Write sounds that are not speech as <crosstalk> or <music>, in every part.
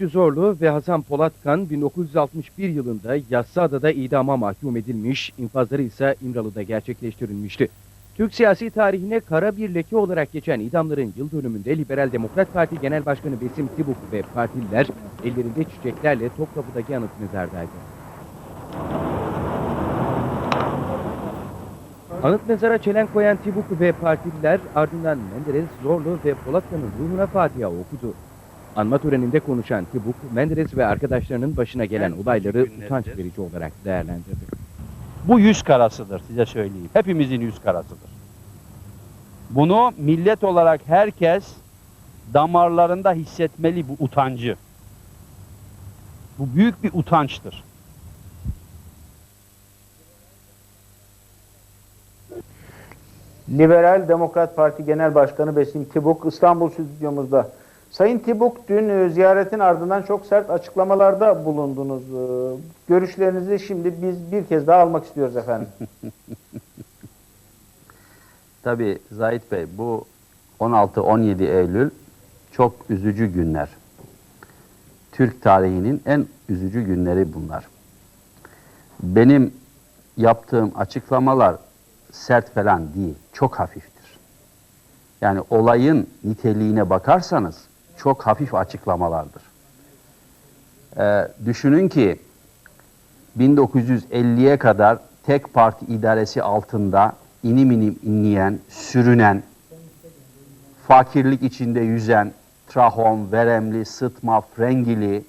Rüştü Zorlu ve Hasan Polatkan 1961 yılında Yassıada'da idama mahkum edilmiş, infazları ise İmralı'da gerçekleştirilmişti. Türk siyasi tarihine kara bir leke olarak geçen idamların yıl dönümünde Liberal Demokrat Parti Genel Başkanı Besim Tibuk ve partililer ellerinde çiçeklerle Topkapı'daki anıt mezardaydı. Anıt mezara çelen koyan Tibuk ve partililer ardından Menderes, Zorlu ve Polatkan'ın ruhuna Fatiha okudu. Anma töreninde konuşan Tibuk, Menderes ve arkadaşlarının başına gelen En olayları utanç verici olarak değerlendirdi. Bu yüz karasıdır size söyleyeyim. Hepimizin yüz karasıdır. Bunu millet olarak herkes damarlarında hissetmeli bu utancı. Bu büyük bir utançtır. Liberal Demokrat Parti Genel Başkanı Besim Tibuk İstanbul stüdyomuzda. Sayın Tibuk dün e, ziyaretin ardından çok sert açıklamalarda bulundunuz. E, Görüşlerinizi şimdi biz bir kez daha almak istiyoruz efendim. <laughs> Tabii Zahit Bey bu 16-17 Eylül çok üzücü günler. Türk tarihinin en üzücü günleri bunlar. Benim yaptığım açıklamalar sert falan değil, çok hafiftir. Yani olayın niteliğine bakarsanız çok hafif açıklamalardır. Ee, düşünün ki 1950'ye kadar tek parti idaresi altında inim inim inleyen, sürünen, fakirlik içinde yüzen, trahom, veremli, sıtma, frengili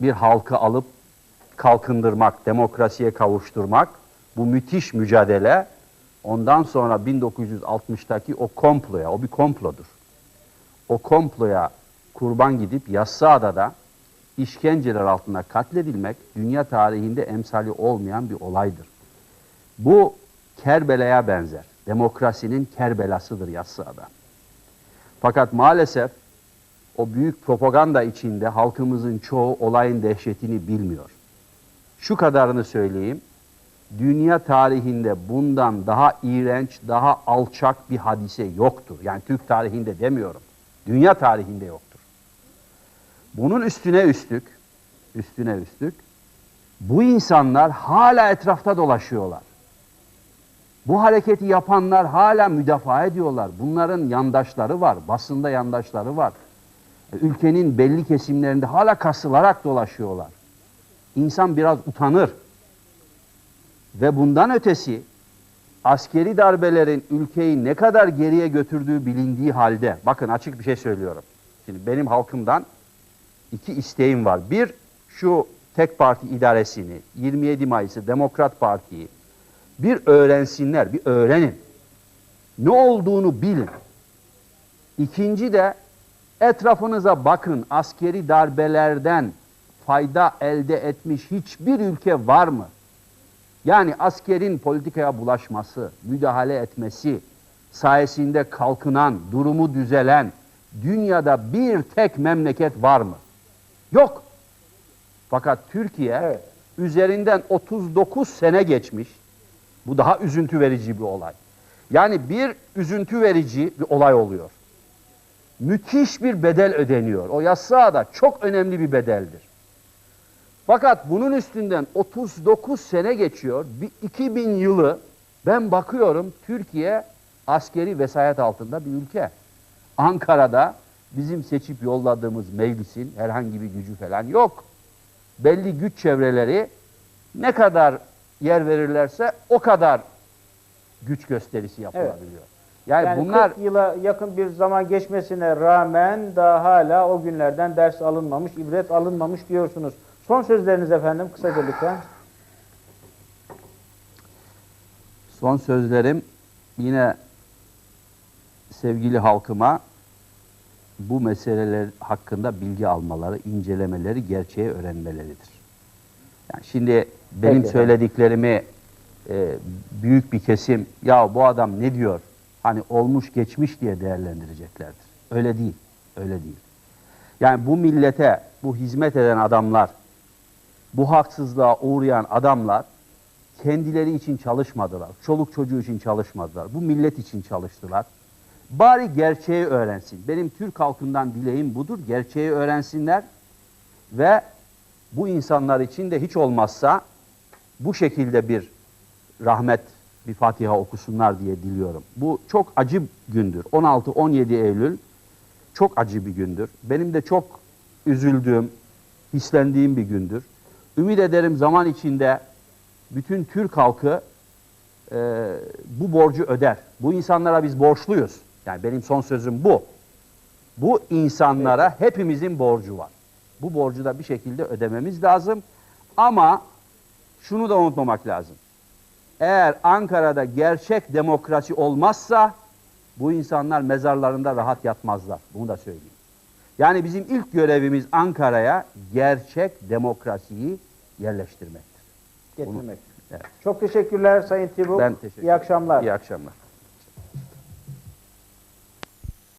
bir halkı alıp kalkındırmak, demokrasiye kavuşturmak, bu müthiş mücadele ondan sonra 1960'taki o komploya, o bir komplodur. O komploya kurban gidip Yassıada'da işkenceler altında katledilmek dünya tarihinde emsali olmayan bir olaydır. Bu Kerbela'ya benzer. Demokrasinin Kerbelasıdır Yassıada. Fakat maalesef o büyük propaganda içinde halkımızın çoğu olayın dehşetini bilmiyor. Şu kadarını söyleyeyim. Dünya tarihinde bundan daha iğrenç, daha alçak bir hadise yoktur. Yani Türk tarihinde demiyorum. Dünya tarihinde yoktur. Bunun üstüne üstlük, üstüne üstlük, bu insanlar hala etrafta dolaşıyorlar. Bu hareketi yapanlar hala müdafaa ediyorlar. Bunların yandaşları var, basında yandaşları var. Ülkenin belli kesimlerinde hala kasılarak dolaşıyorlar. İnsan biraz utanır. Ve bundan ötesi askeri darbelerin ülkeyi ne kadar geriye götürdüğü bilindiği halde, bakın açık bir şey söylüyorum. Şimdi benim halkımdan iki isteğim var. Bir, şu tek parti idaresini, 27 Mayıs'ı Demokrat Parti'yi bir öğrensinler, bir öğrenin. Ne olduğunu bilin. İkinci de etrafınıza bakın. Askeri darbelerden fayda elde etmiş hiçbir ülke var mı? Yani askerin politikaya bulaşması, müdahale etmesi sayesinde kalkınan, durumu düzelen dünyada bir tek memleket var mı? Yok. Fakat Türkiye Evet. üzerinden 39 sene geçmiş. Bu daha üzüntü verici bir olay. Yani bir üzüntü verici bir olay oluyor. Müthiş bir bedel ödeniyor. O Yassıada çok önemli bir bedeldir. Fakat bunun üstünden 39 sene geçiyor. Bir 2000 yılı ben bakıyorum Türkiye askeri vesayet altında bir ülke. Ankara'da bizim seçip yolladığımız meclisin herhangi bir gücü falan yok. Belli güç çevreleri ne kadar yer verirlerse o kadar güç gösterisi yapılabiliyor. Yani, Yani bunlar 40 yıla yakın bir zaman geçmesine rağmen daha hala o günlerden ders alınmamış, ibret alınmamış diyorsunuz. Son sözleriniz efendim kısaca lütfen. Son sözlerim yine sevgili halkıma bu meseleler hakkında bilgi almaları, incelemeleri, gerçeği öğrenmeleridir. Yani şimdi benim Peki. söylediklerimi e, büyük bir kesim ya bu adam ne diyor? Hani olmuş geçmiş diye değerlendireceklerdir. Öyle değil. Öyle değil. Yani bu millete bu hizmet eden adamlar, bu haksızlığa uğrayan adamlar kendileri için çalışmadılar. Çoluk çocuğu için çalışmadılar. Bu millet için çalıştılar. Bari gerçeği öğrensin. Benim Türk halkından dileğim budur. Gerçeği öğrensinler. Ve bu insanlar için de hiç olmazsa bu şekilde bir rahmet, bir Fatiha okusunlar diye diliyorum. Bu çok acı gündür. 16-17 Eylül çok acı bir gündür. Benim de çok üzüldüğüm, hislendiğim bir gündür. Ümit ederim zaman içinde bütün Türk halkı e, bu borcu öder. Bu insanlara biz borçluyuz. Yani benim son sözüm bu. Bu insanlara hepimizin borcu var. Bu borcu da bir şekilde ödememiz lazım. Ama şunu da unutmamak lazım. Eğer Ankara'da gerçek demokrasi olmazsa bu insanlar mezarlarında rahat yatmazlar. Bunu da söyleyeyim. Yani bizim ilk görevimiz Ankara'ya gerçek demokrasiyi yerleştirmektir. Getirmek. Evet. Çok teşekkürler Sayın Tibuk. Ben teşekkür İyi akşamlar. İyi akşamlar.